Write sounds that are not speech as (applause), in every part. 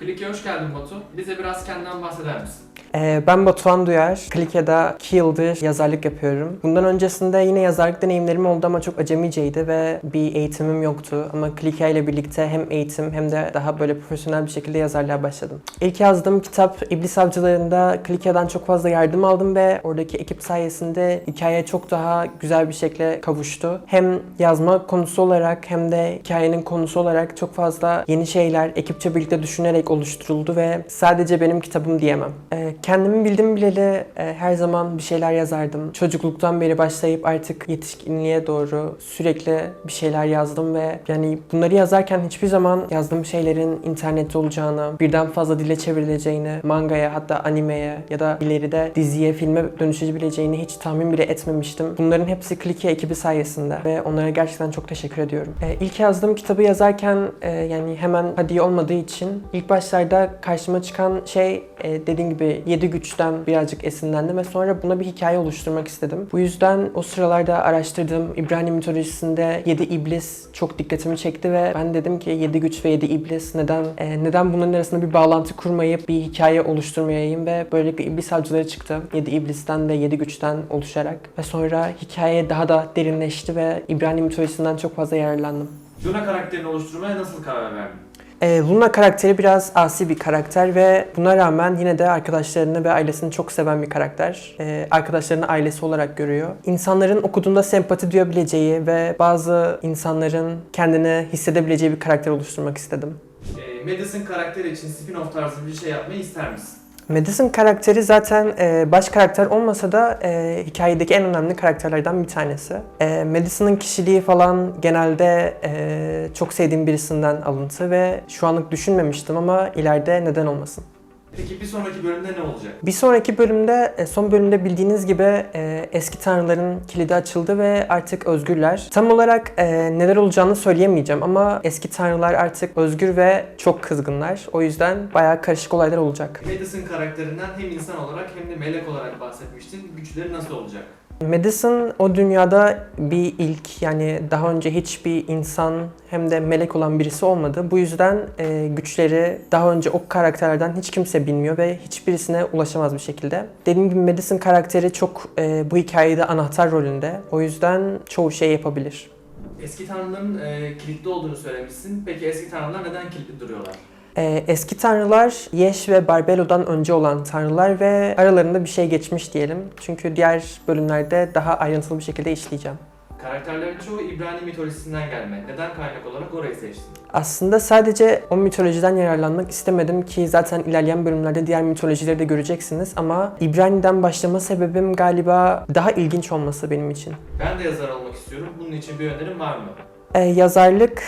Klike hoş geldin Batu. Bize biraz kendinden bahseder misin? Ee, Ben Batuhan Duyar. Klike'de 2 yıldır yazarlık yapıyorum. Bundan öncesinde yine yazarlık deneyimlerim oldu ama çok acemiceydi ve bir eğitimim yoktu. Ama Klike ile birlikte hem eğitim hem de daha böyle profesyonel bir şekilde yazarlığa başladım. İlk yazdığım kitap İblis Avcıları'nda Klike'den çok fazla yardım aldım ve oradaki ekip sayesinde hikaye çok daha güzel bir şekilde kavuştu. Hem yazma konusu olarak hem de hikayenin konusu olarak çok fazla yeni şeyler ekipçe birlikte düşünerek oluşturuldu ve sadece benim kitabım diyemem. Ee, kendimi bildim bileli e, her zaman bir şeyler yazardım. Çocukluktan beri başlayıp artık yetişkinliğe doğru sürekli bir şeyler yazdım ve yani bunları yazarken hiçbir zaman yazdığım şeylerin internette olacağını, birden fazla dile çevrileceğini, mangaya hatta animeye ya da ileride diziye, filme dönüşebileceğini hiç tahmin bile etmemiştim. Bunların hepsi Klike ekibi sayesinde ve onlara gerçekten çok teşekkür ediyorum. Ee, ilk yazdığım kitabı yazarken e, yani hemen hadi olmadığı için ilk başlarda karşıma çıkan şey e, dediğim gibi yedi güçten birazcık esinlendim ve sonra buna bir hikaye oluşturmak istedim. Bu yüzden o sıralarda araştırdığım İbrani mitolojisinde yedi iblis çok dikkatimi çekti ve ben dedim ki yedi güç ve yedi iblis neden e, neden bunların arasında bir bağlantı kurmayıp bir hikaye oluşturmayayım ve böylelikle iblis avcıları çıktı. Yedi iblisten ve yedi güçten oluşarak ve sonra hikaye daha da derinleşti ve İbrani mitolojisinden çok fazla yararlandım. Luna karakterini oluşturmaya nasıl karar verdin? Ee, Luna karakteri biraz asi bir karakter ve buna rağmen yine de arkadaşlarını ve ailesini çok seven bir karakter. Ee, arkadaşlarını ailesi olarak görüyor. İnsanların okuduğunda sempati duyabileceği ve bazı insanların kendini hissedebileceği bir karakter oluşturmak istedim. Ee, Madison karakteri için spin-off tarzı bir şey yapmayı ister misin? Madison karakteri zaten e, baş karakter olmasa da e, hikayedeki en önemli karakterlerden bir tanesi. E, Madison'ın kişiliği falan genelde e, çok sevdiğim birisinden alıntı ve şu anlık düşünmemiştim ama ileride neden olmasın. Peki bir sonraki bölümde ne olacak? Bir sonraki bölümde, e, son bölümde bildiğiniz gibi e, eski tanrıların kilidi açıldı ve artık özgürler. Tam olarak e, neler olacağını söyleyemeyeceğim ama eski tanrılar artık özgür ve çok kızgınlar. O yüzden bayağı karışık olaylar olacak. Madison karakterinden hem insan olarak hem de melek olarak bahsetmiştin. Güçleri nasıl olacak? Madison o dünyada bir ilk yani daha önce hiçbir insan hem de melek olan birisi olmadı. Bu yüzden e, güçleri daha önce o karakterlerden hiç kimse bilmiyor ve hiçbirisine ulaşamaz bir şekilde. Dediğim gibi Madison karakteri çok e, bu hikayede anahtar rolünde. O yüzden çoğu şey yapabilir. Eski tanrıların e, kilitli olduğunu söylemişsin. Peki eski tanrılar neden kilitli duruyorlar? Ee, eski tanrılar Yeş ve Barbelo'dan önce olan tanrılar ve aralarında bir şey geçmiş diyelim. Çünkü diğer bölümlerde daha ayrıntılı bir şekilde işleyeceğim. Karakterlerin çoğu İbrani mitolojisinden gelme. Neden kaynak olarak orayı seçtin? Aslında sadece o mitolojiden yararlanmak istemedim ki zaten ilerleyen bölümlerde diğer mitolojileri de göreceksiniz ama İbrani'den başlama sebebim galiba daha ilginç olması benim için. Ben de yazar olmak istiyorum. Bunun için bir önerim var mı? Ee, yazarlık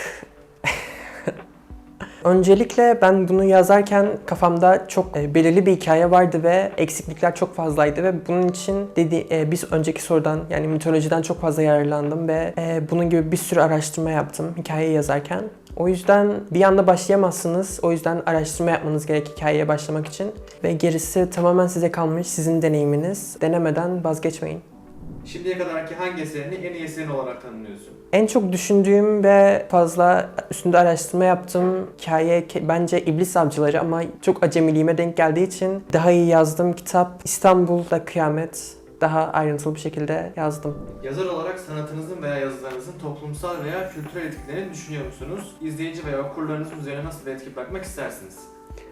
Öncelikle ben bunu yazarken kafamda çok e, belirli bir hikaye vardı ve eksiklikler çok fazlaydı ve bunun için dedi e, bir önceki sorudan yani mitolojiden çok fazla yararlandım ve e, bunun gibi bir sürü araştırma yaptım hikayeyi yazarken. O yüzden bir anda başlayamazsınız. O yüzden araştırma yapmanız gerek hikayeye başlamak için ve gerisi tamamen size kalmış sizin deneyiminiz. Denemeden vazgeçmeyin. Şimdiye kadarki hangi eserini en iyi eserin olarak tanımlıyorsun? En çok düşündüğüm ve fazla üstünde araştırma yaptığım hikaye bence İblis Avcıları ama çok acemiliğime denk geldiği için daha iyi yazdığım kitap İstanbul'da Kıyamet. Daha ayrıntılı bir şekilde yazdım. Yazar olarak sanatınızın veya yazılarınızın toplumsal veya kültürel etkilerini düşünüyor musunuz? İzleyici veya okurlarınızın üzerine nasıl bir etki bırakmak istersiniz?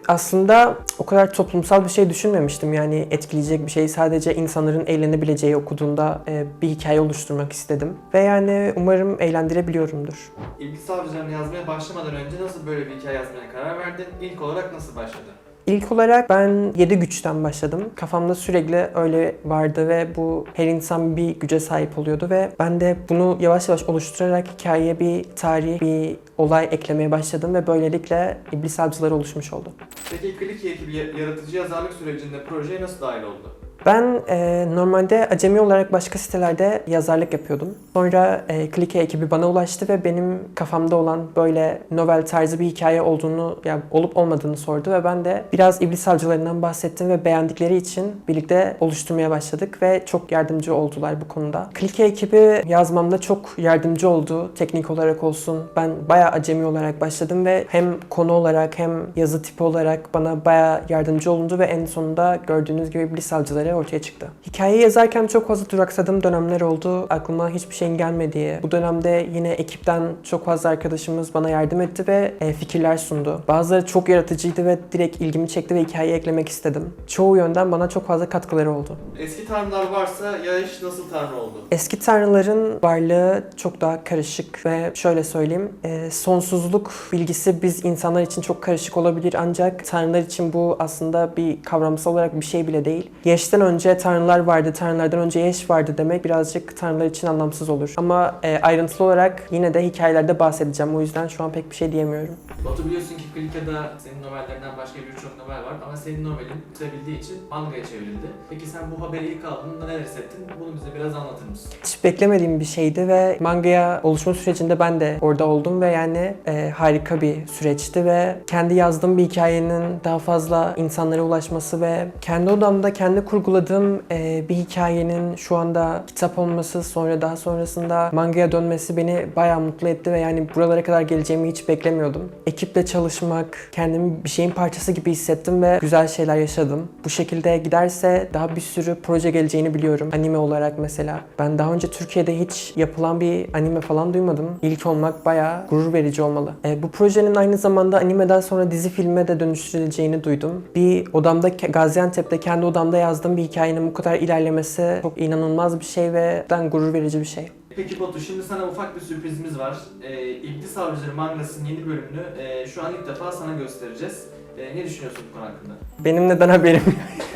Aslında o kadar toplumsal bir şey düşünmemiştim. Yani etkileyecek bir şey sadece insanların eğlenebileceği okuduğunda e, bir hikaye oluşturmak istedim. Ve yani umarım eğlendirebiliyorumdur. İlgisi avcılarını yazmaya başlamadan önce nasıl böyle bir hikaye yazmaya karar verdin? İlk olarak nasıl başladı? İlk olarak ben 7 güçten başladım. Kafamda sürekli öyle vardı ve bu her insan bir güce sahip oluyordu ve ben de bunu yavaş yavaş oluşturarak hikayeye bir tarih, bir olay eklemeye başladım ve böylelikle iblis avcıları oluşmuş oldu. Peki Kliki ekibi ya- yaratıcı yazarlık sürecinde projeye nasıl dahil oldu? Ben e, normalde acemi olarak başka sitelerde yazarlık yapıyordum. Sonra e, Clique ekibi bana ulaştı ve benim kafamda olan böyle novel tarzı bir hikaye olduğunu, ya olup olmadığını sordu ve ben de biraz iblis avcılarından bahsettim ve beğendikleri için birlikte oluşturmaya başladık ve çok yardımcı oldular bu konuda. Clique ekibi yazmamda çok yardımcı oldu. Teknik olarak olsun. Ben bayağı acemi olarak başladım ve hem konu olarak hem yazı tipi olarak bana bayağı yardımcı olundu ve en sonunda gördüğünüz gibi iblis avcıları ortaya çıktı. Hikayeyi yazarken çok fazla duraksadığım dönemler oldu. Aklıma hiçbir şeyin gelmediği. Bu dönemde yine ekipten çok fazla arkadaşımız bana yardım etti ve e, fikirler sundu. Bazıları çok yaratıcıydı ve direkt ilgimi çekti ve hikayeye eklemek istedim. Çoğu yönden bana çok fazla katkıları oldu. Eski tanrılar varsa Yağış nasıl tanrı oldu? Eski tanrıların varlığı çok daha karışık ve şöyle söyleyeyim, e, sonsuzluk bilgisi biz insanlar için çok karışık olabilir ancak tanrılar için bu aslında bir kavramsal olarak bir şey bile değil. Yeş'ten önce tanrılar vardı, tanrılardan önce Yeş vardı demek birazcık tanrılar için anlamsız olur. Ama e, ayrıntılı olarak yine de hikayelerde bahsedeceğim o yüzden şu an pek bir şey diyemiyorum. Batu biliyorsun ki Clique'da senin novellerinden başka birçok novel var ama senin novelin sevildiği için mangaya çevrildi. Peki sen bu haberi ilk aldığında neler hissettin? Bunu bize biraz anlatır mısın? Hiç beklemediğim bir şeydi ve mangaya oluşma sürecinde ben de orada oldum ve yani e, harika bir süreçti ve kendi yazdığım bir hikayenin daha fazla insanlara ulaşması ve kendi odamda kendi kurguladığım e, bir hikayenin şu anda kitap olması sonra daha sonrasında mangaya dönmesi beni bayağı mutlu etti ve yani buralara kadar geleceğimi hiç beklemiyordum. Ekiple çalışmak, kendimi bir şeyin parçası gibi hissettim ve güzel şeyler yaşadım. Bu şekilde giderse daha bir sürü proje geleceğini biliyorum. Anime olarak mesela. Ben daha önce Türkiye'de hiç yapılan bir anime falan duymadım. İlk olmak bayağı gurur verici olmalı. E, bu projenin aynı zamanda animeden sonra dizi filme de dönüştürüleceğini duydum. Bir odamda Gaziantep'te kendi odamda yazdığım bir hikayenin bu kadar ilerlemesi çok inanılmaz bir şey ve ben gurur verici bir şey. Peki Batu şimdi sana ufak bir sürprizimiz var. Ee, İblis Avcıları mangasının yeni bölümünü e, şu an ilk defa sana göstereceğiz. E, ne düşünüyorsun bu konu hakkında? Benim neden haberim yok?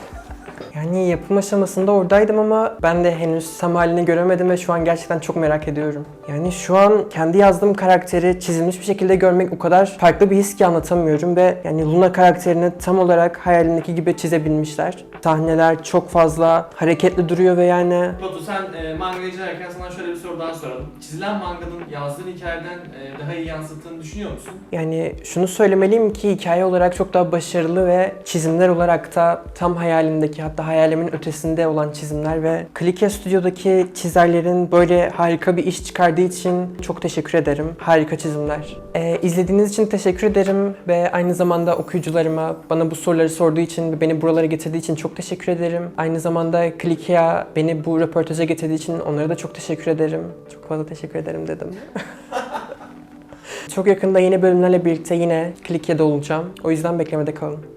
Yani yapım aşamasında oradaydım ama ben de henüz tam halini göremedim ve şu an gerçekten çok merak ediyorum. Yani şu an kendi yazdığım karakteri çizilmiş bir şekilde görmek o kadar farklı bir his ki anlatamıyorum ve yani Luna karakterini tam olarak hayalindeki gibi çizebilmişler. Sahneler çok fazla hareketli duruyor ve yani Batu sen e, mangayı çizerken sana şöyle bir soru daha soralım. Çizilen manganın yazdığın hikayeden e, daha iyi yansıttığını düşünüyor musun? Yani şunu söylemeliyim ki hikaye olarak çok daha başarılı ve çizimler olarak da tam hayalimdeki hatta hayalimin ötesinde olan çizimler ve Clique Studio'daki çizerlerin böyle harika bir iş çıkardığı için çok teşekkür ederim. Harika çizimler. Ee, izlediğiniz için teşekkür ederim ve aynı zamanda okuyucularıma bana bu soruları sorduğu için ve beni buralara getirdiği için çok teşekkür ederim. Aynı zamanda Clique'a beni bu röportaja getirdiği için onlara da çok teşekkür ederim. Çok fazla teşekkür ederim dedim. (laughs) Çok yakında yeni bölümlerle birlikte yine Clique'de olacağım. O yüzden beklemede kalın.